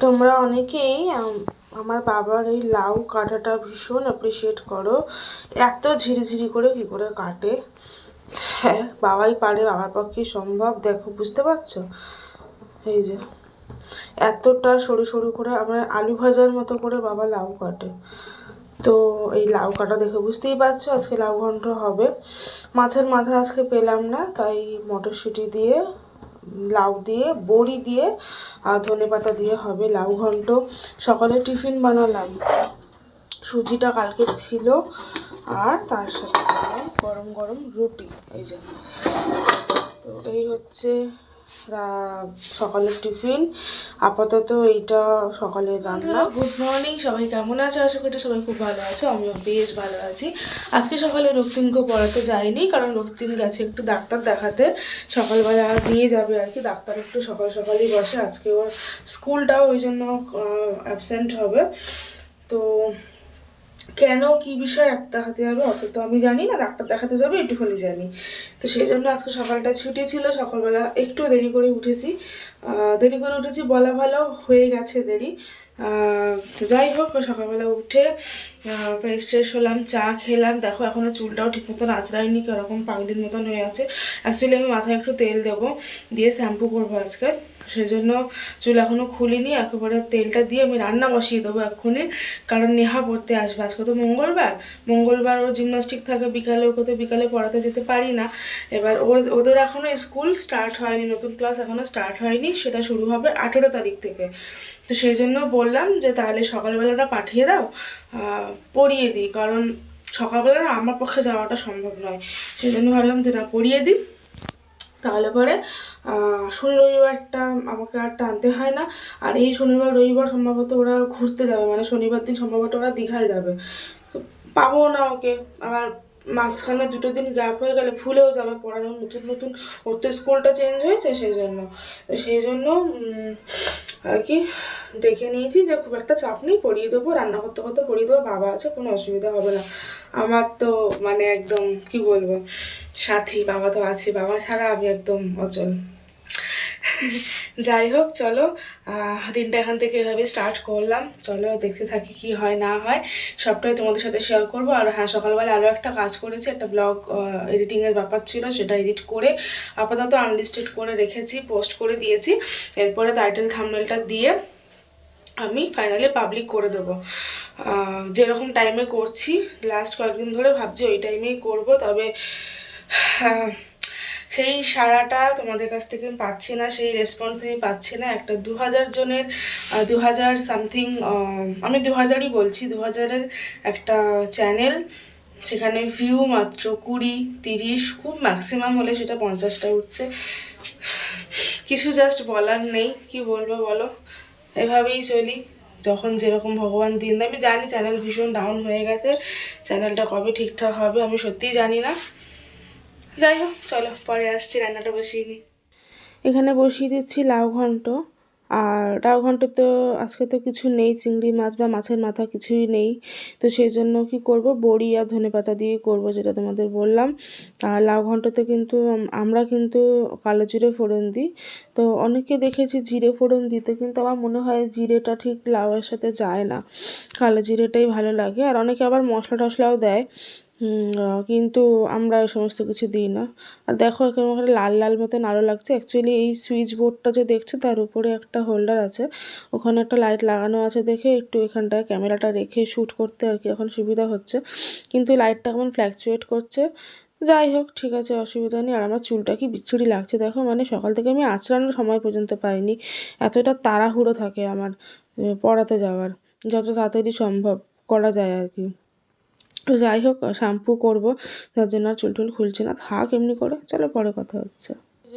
তোমরা অনেকেই আমার বাবার এই লাউ কাটাটা ভীষণ অ্যাপ্রিসিয়েট করো। এত ঝিরিঝিরি করে কি করে কাটে? হ্যাঁ বাবাই পারে, বাবার পক্ষে সম্ভব। দেখো, বুঝতে পারছ? এই যে, এতটা সরু সরু করে আমার আলু ভাজার মতো করে বাবা লাউ কাটে। তো এই লাউ কাটা দেখে বুঝতেই পারছ আজকে লাউ ঘন্ট হবে। মাছের মাথা আজকে পেলাম না, তাই মটরশুঁটি দিয়ে লাউ দিয়ে, বড়ি দিয়ে আর ধনে পাতা দিয়ে হবে লাউ ঘন্ট। সকালে টিফিন বানালাম। সুজিটা কালকে ছিল আর তার সাথে গরম গরম রুটি, এই যে। তো এই হচ্ছে সকালের টিফিন। আপাতত এইটা সকালের রান্না। গুড মর্নিং সবাই কেমন আছো? আশা করি সবাই খুব ভালো আছে, আমিও বেশ ভালো আছি। আজকে সকালে রক্তিমকে পড়াতে যাইনি, কারণ রক্তিম গেছে একটু ডাক্তার দেখাতে। সকালবেলা নিয়ে যাবে আর কি, ডাক্তার একটু সকাল সকালই বসে, আজকে ওর স্কুলটাও ওই জন্য অ্যাবসেন্ট হবে। তো কেন, কি বিষয় একটা হাতে যাবে অত তো আমি জানি না, ডাক্তার দেখাতে যাবে একটুখানি জানি। তো সেই জন্য আজকে সকালটা ছুটি ছিল, সকালবেলা একটু দেরি করে উঠেছি। দেরি করে উঠেছি বলা ভালো, হয়ে গেছে দেরি। তো যাই হোক, সকালবেলা উঠে ফ্রেশ ট্রেশ হলাম, চা খেলাম। দেখো এখনও চুলটাও ঠিক মতন আঁচড়ায়নি কীরকম পাগলির মতন হয়ে আছে। অ্যাকচুয়ালি আমি মাথায় একটু তেল দেবো, দিয়ে শ্যাম্পু করব আজকে। সেই জন্য চুল এখনও খুলিনি, একেবারে তেলটা দিয়ে আমি রান্না বসিয়ে দেবো এক্ষুনি। কারণ নেহা পড়তে আসবে। আজকে তো মঙ্গলবার। মঙ্গলবার ওর জিমনাস্টিক থাকে, বিকালে ওকে তো বিকালে পড়াতে যেতে পারি না। এবার ওর ওদের এখনও স্কুল স্টার্ট হয়নি, নতুন ক্লাস এখনও স্টার্ট হয়নি, সেটা শুরু হবে আঠেরো তারিখ থেকে। তো সেই জন্য বললাম যে তাহলে সকালবেলাটা পাঠিয়ে দাও পড়িয়ে দিই, কারণ সকালবেলা আমার পক্ষে যাওয়াটা সম্ভব নয়। সেই জন্য ভাবলাম যে না, পড়িয়ে দিই। তাহলে পরে শনি রবিবারটা আমাকে আর টানতে হয় না। আর এই শনিবার, রবিবার সম্ভবত ওরা ঘুরতে যাবে মানে শনিবার দিন সম্ভবত ওরা দীঘায় যাবে। তো পাবো না ওকে, আবার মাঝখানে দুটো দিন গ্যাপ হয়ে গেলে ভুলেও যাবে পড়ানো নতুন নতুন। ওর তো স্কুলটা চেঞ্জ হয়েছে সেই জন্য তো সেই জন্য আর কি, দেখে নিয়েছি যে খুব একটা চাপ নেই, পড়িয়ে দেবো, রান্না করতে করতে পড়িয়ে দেবো, বাবা আছে, কোনো অসুবিধা হবে না। আমার তো মানে একদম, কি বলব, সাথী, বাবা তো আছে, বাবা ছাড়া আমি একদম অচল। যাই হোক, চলো দিনটা এখান থেকে এভাবে স্টার্ট করলাম। চলো, দেখতে থাকি কি হয়, না হয়। সবটাই তোমাদের সাথে শেয়ার করব। আর হ্যাঁ সকালবেলা আরও একটা কাজ করেছি। একটা ব্লগ এডিটিংয়ের ব্যাপার ছিল, সেটা এডিট করে আপাতত আনলিস্টেড করে রেখেছি পোস্ট করে দিয়েছি। এরপরে টাইটেল থামনেলটা দিয়ে আমি ফাইনালি পাবলিক করে দেবো। যেরকম টাইমে করছি লাস্ট কয়েকদিন ধরে ভাবছি ওই টাইমেই করব। তবে সেই সারাটা তোমাদের কাছ থেকে পাচ্ছি না, সেই রেসপন্স আমি পাচ্ছি না। একটা দু হাজার জনের দু হাজার সামথিং আমি দু হাজারই বলছি দু হাজারের একটা চ্যানেল সেখানে ভিউ মাত্র কুড়ি, তিরিশ, খুব ম্যাক্সিমাম হলে সেটা পঞ্চাশটা উঠছে। কিছু জাস্ট বলার নেই, কি বলব বলো? এভাবেই চলি, যখন যেরকম ভগবান দিন। আমি জানি চ্যানেল ভীষণ ডাউন হয়ে গেছে চ্যানেলটা কবে ঠিকঠাক হবে, আমি সত্যিই জানি না। যাই হোক, চলো, পরে আসছি, রান্নাটা বসিয়ে নিই এখানে বসিয়ে দিচ্ছি লাউ ঘন্ট। আর লাউ ঘন্ট তো আজকে তো কিছু নেই, চিংড়ি মাছ বা মাছের মাথা কিছুই নেই। তো সেই জন্য কি করব, বড়ি আর ধনে পাতা দিয়ে করব, যেটা তোমাদের বললাম। আর লাউ ঘন্টতে কিন্তু আমরা কিন্তু কালো জিরে ফোড়ন দিই। তো অনেকে দেখেছি জিরে ফোড়ন দিতে, কিন্তু আমার মনে হয় জিরেটা ঠিক লাউয়ের সাথে যায় না। কালো জিরেটাই ভালো লাগে। আর অনেকে আবার মশলা টশলাও দেয়। কিন্তু আমরা ওই সমস্ত কিছু দিই না। আর দেখো, এখানে ওখানে লাল লাল মতন আলো লাগছে। অ্যাকচুয়ালি এই সুইচ বোর্ডটা যে দেখছ, তার উপরে একটা হোল্ডার আছে। ওখানে একটা লাইট লাগানো আছে দেখে, একটু এখানটায় ক্যামেরাটা রেখে শ্যুট করতে আর কি এখন সুবিধা হচ্ছে। কিন্তু লাইটটা কেমন ফ্ল্যাকচুয়েট করছে? যাই হোক, ঠিক আছে, অসুবিধা নেই। আর আমার চুলটা কি বিচ্ছুরি লাগছে দেখো। মানে সকাল থেকে আমি আঁচড়ানোর সময় পর্যন্ত পাইনি। এতটা তাড়াহুড়ো থাকে আমার পড়াতে যাওয়ার, যত তাড়াতাড়ি সম্ভব করা যায় আর কি। তো যাই হোক, শ্যাম্পু করব, যার জন্য আর চুল টুল খুলছে না। থাক, এমনি করে, চলো পরে কথা হচ্ছে।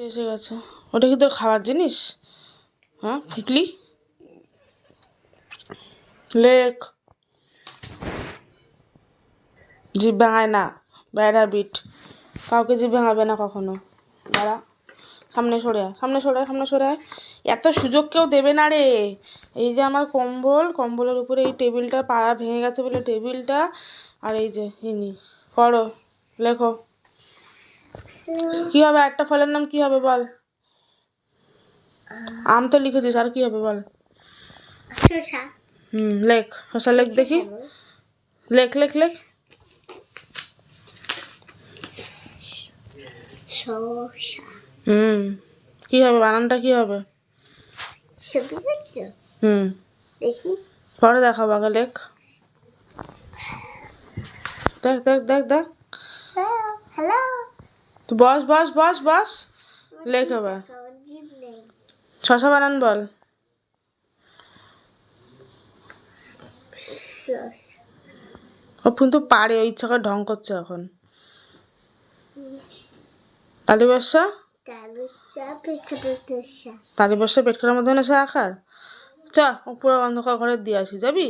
এসে গেছে। ওটা কি তোর খাওয়ার জিনিস? হ্যাঁ ফুকলি? লেখ। জিভ ভাঙায় না ব্যাড হ্যাবিট কাউকে জিভ ভাঙাবে না কখনো। দাঁড়া, সামনে সরে আয়, সামনে সরে আয়, সামনে সরে আয়। এত সুযোগ কেউ দেবে না রে। এই যে আমার কম্বল কম্বলের উপরে এই টেবিলটা পা ভেঙে গেছে বলে টেবিলটা। আর এই যে ইনি করো লেখো। কি হবে একটা ফলের নাম কি হবে বল? আম তো লিখেছিস আর কি হবে বল? হুম লেখ শশা লেখ দেখি। লেখ লেখ লেখ। হুম কি হবে বানানটা কি হবে? ছবি দেখছ? হুম। দেখি। পরে দেখাবো আগে লেখ। দেখ দেখ দেখ দেখ। হ্যালো। তুই বস বস বস বস। লেখ জিভ শশা বানান বল। ও কিন্তু পারে ওই ইচ্ছা করে ঢং করছে এখন। তালুসা পেখাদোসা তালি বর্ষা পেট খারার মধ্যে এসে আখার? চ পুরো অন্ধকার ঘরে দিয়ে আসি, যাবি?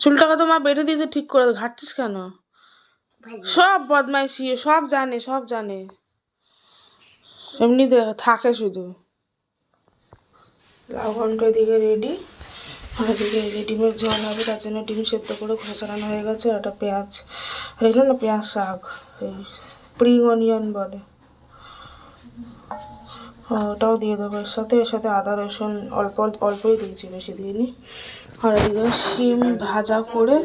চুলটাকে তো মা বেঁধে দিয়েছে ঠিক করে ঘাটছিস কেন? সব বদমাইশি সব জানে সব জানে। এমনিতে থাকে শুধু। লাউ ঘন্ট এদিকে রেডি আর যে ডিমের ঝোল হবে, তার জন্য ডিম সেদ্ধ করে খোসা ছাড়ানো হয়ে গেছে একটা পেঁয়াজ, আর না পেঁয়াজ শাক, এই স্প্রিং অনিয়ন বলে। ওটাও দিয়ে দেবো। এর সাথে এর সাথে আদা, রসুন অল্প অল্প অল্পই দিয়েছি, বেশি দিইনি। আর এদিকে শিম ভাজা করে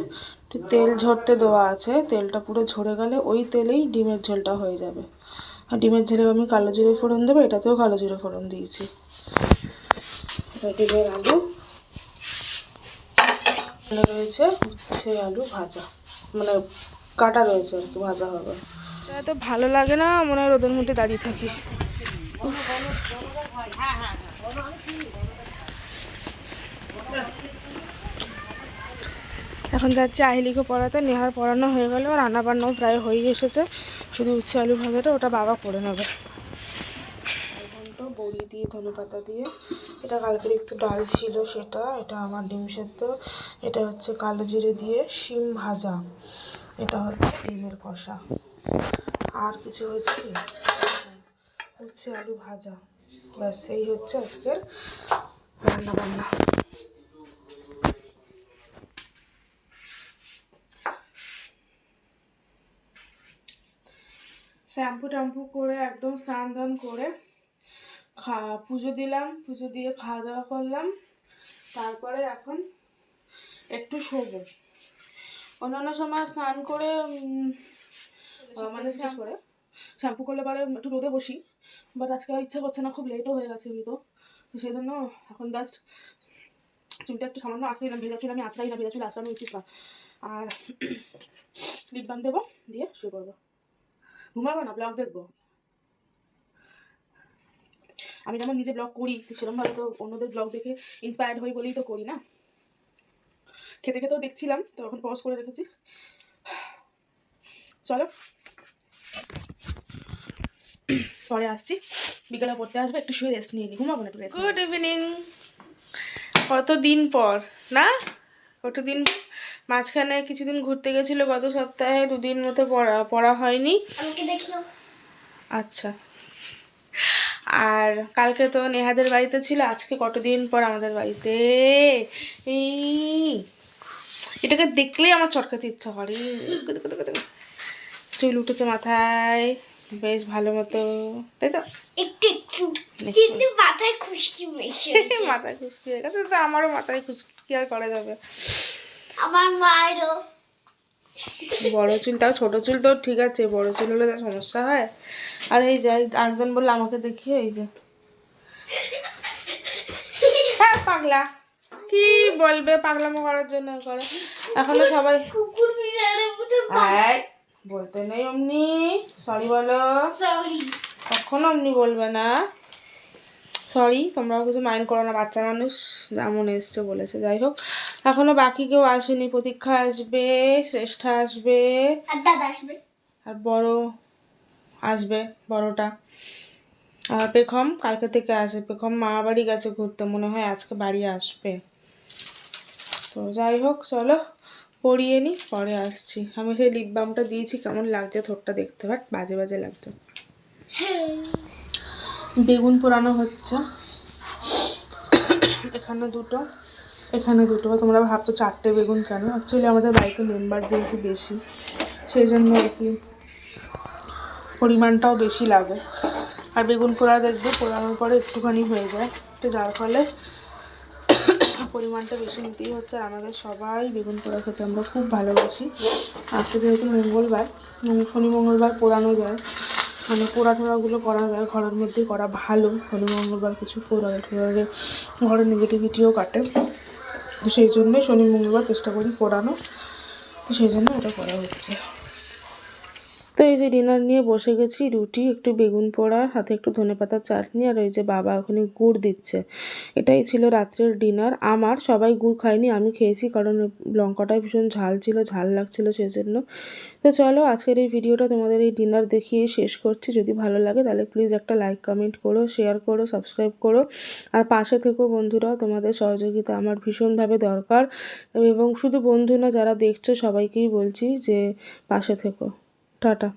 একটু তেল ঝরতে দেওয়া আছে। তেলটা পুরো ঝরে গেলে ওই তেলেই ডিমের ঝোলটা হয়ে যাবে। আর ডিমের ঝোলে আমি কালো জিরে ফোড়ন দেবো, এটাতেও কালো জিরে ফোড়ন দিয়েছি। ডিমের আলু। রয়েছে উচ্ছে আলু ভাজা। মানে কাটা রয়েছে আর কি, ভাজা হবে। এত ভালো লাগে না, মনে হয় রোদের মধ্যে দাঁড়িয়ে থাকি। এখন যাচ্ছে আহিলিকে পড়াতে, নেহার পড়ানো হয়ে গেল রান্না বান্নাও প্রায় হয়ে এসেছে। শুধু উচ্ছে আলু ভাজাটা, ওটা বাবা করে নেবে। বড়ি দিয়ে, ধনে পাতা দিয়ে, এটা কালকের একটু ডাল ছিল সেটা, এটা আমার ডিম সেদ্ধ, এটা হচ্ছে কালো জিরে দিয়ে শিম ভাজা, এটা হচ্ছে ডিমের কষা। আর কিছু হয়েছে? কি উচ্ছে আলু ভাজা। ব্যাস, এই হচ্ছে আজকের রান্না বান্না শ্যাম্পু ট্যাম্পু করে একদম স্নান দান করে খা, পুজো দিলাম, পুজো দিয়ে খাওয়া দাওয়া করলাম। তারপরে এখন একটু শোবো। অন্যান্য সময় স্নান করে মানে স্নান করে। শ্যাম্পু করলে পরে একটু রোদে বসি বাট আজকে আর ইচ্ছা করছে না খুব লেটও হয়ে গেছে এমনিতেও। তো সেই জন্য এখন জাস্ট চুলটা একটু সামান্য আঁচড়ে না ভেজা চুল আমি আঁচড়াই না ভেজা চুল আঁচড়ানো উচিত না। আর লিপ বাম দেবো দিয়ে শুয়ে পড়ব। ঘুমাবো না ব্লগ দেখব। আমি যেমন নিজে ব্লগ করি সেরকমভাবে তো অন্যদের ব্লগ দেখে ইন্সপায়ার্ড হই বলেই তো করি না। খেতে খেতেও দেখছিলাম তো এখন পজ করে রেখেছি। চলো। পরে আসছি। বিকেলে পড়তে আসবে একটু শুয়ে রেস্ট নিয়ে নি। ঘুমাবো না একটু রেস্ট গুড ইভিনিং কতদিন পর না? কতদিন মাঝখানে কিছুদিন ঘুরতে গেছিল গত সপ্তাহে দুদিন মতো পড়া পড়া হয়নি। আমাকে আচ্ছা। আর কালকে তো নেহাদের বাড়িতে ছিল আজকে কতদিন পর আমাদের বাড়িতে? এই এটাকে দেখলেই আমার চটকাতে ইচ্ছা করে। কুতু কুতু কুতু। চুল উঠেছে মাথায়। বেশ ভালো মতো তাই তো? একটু একটু। কিন্তু মাথায় খুশকি মাথায় খুশকি হয়ে গেছে তো আমারও মাথায় খুশকি কি আর করা যাবে। আমার মায়েরও। বড় চুল তাও ছোট চুল তো ঠিক আছে বড় চুল হলে যা সমস্যা হয়। আর এই যে আরেকজন বলল আমাকে দেখিও এই যে। হ্যাঁ পাগলা। কি বলবে পাগলামো করার জন্য করে। এখনও সবাই কুকুর বলতে নেই অমনি। সরি বলো। সরি কখনো অমনি বলবে না। সরি তোমরাও কিছু মাইন্ড করো না বাচ্চা মানুষ। যেমন এসছে বলেছে যাই হোক। এখনও বাকি কেউ আসেনি প্রতীক্ষা আসবে শ্রেষ্ঠা আসবে। আর দাদা আসবে। আর বড় আসবে বড়টা। আর পেখম কালকে থেকে আসবে। পেখম মা বাড়ি গেছে ঘুরতে মনে হয় আজকে বাড়ি আসবে। তো যাই হোক চলো। পরিয়ে নি, পরে আসছি। আমি সেই লিপ বামটা দিয়েছি, কেমন লাগছে ঠোঁটটা দেখতে? পাট বাজে বাজে লাগছে। বেগুন পোড়ানো হচ্ছে। এখানে দুটো। এখানে দুটো। তোমরা ভাবছ চারটে বেগুন কেন? অ্যাকচুয়ালি আমাদের বাড়িতে মেম্বার যেহেতু বেশি, সেই জন্য আর কি পরিমাণটাও বেশি লাগে। আর বেগুন পোড়া দেখবে, পোড়ানোর পরে একটুখানি হয়ে যায়। তো যার ফলে পরিমাণটা বেশি নিতেই হচ্ছে আর আমাদের সবাই বেগুন পোড়া খেতে আমরা খুব ভালোবাসি। আজকে যেহেতু মঙ্গলবার শনি মঙ্গলবার পোড়ানো যায়। মানে পোড়া টোড়াগুলো করা যায়, ঘরের মধ্যেই করা ভালো। শনি মঙ্গলবার কিছু পোড়া টোড়ালে ঘরের নেগেটিভিটিও কাটে। তো সেই জন্যই শনি মঙ্গলবার চেষ্টা করি পোড়ানো তো সেই জন্য এটা করা হচ্ছে। তো এই যে ডিনার নিয়ে বসে গেছি, রুটি, একটু বেগুন পোড়া, হাতে একটু ধনেপাতার চাটনি আর ওই যে বাবা ওখানে গুড় দিচ্ছে। এটাই ছিল রাত্রের ডিনার আমার সবাই গুড় খায়নি, আমি খেয়েছি কারণ লঙ্কাটা ভীষণ ঝাল ছিল, ঝাল লাগছিল সেই জন্য তো চলো আজকের এই ভিডিওটা তোমাদের এই ডিনার দেখিয়ে শেষ করছি। যদি ভালো লাগে তাহলে প্লিজ একটা লাইক কমেন্ট করো শেয়ার করো সাবস্ক্রাইব করো। আর পাশে থেকো বন্ধুরা, তোমাদের সহযোগিতা আমার ভীষণভাবে দরকার। এবং শুধু বন্ধু না, যারা দেখছ সবাইকেই বলছি যে পাশে থেকো। টাটা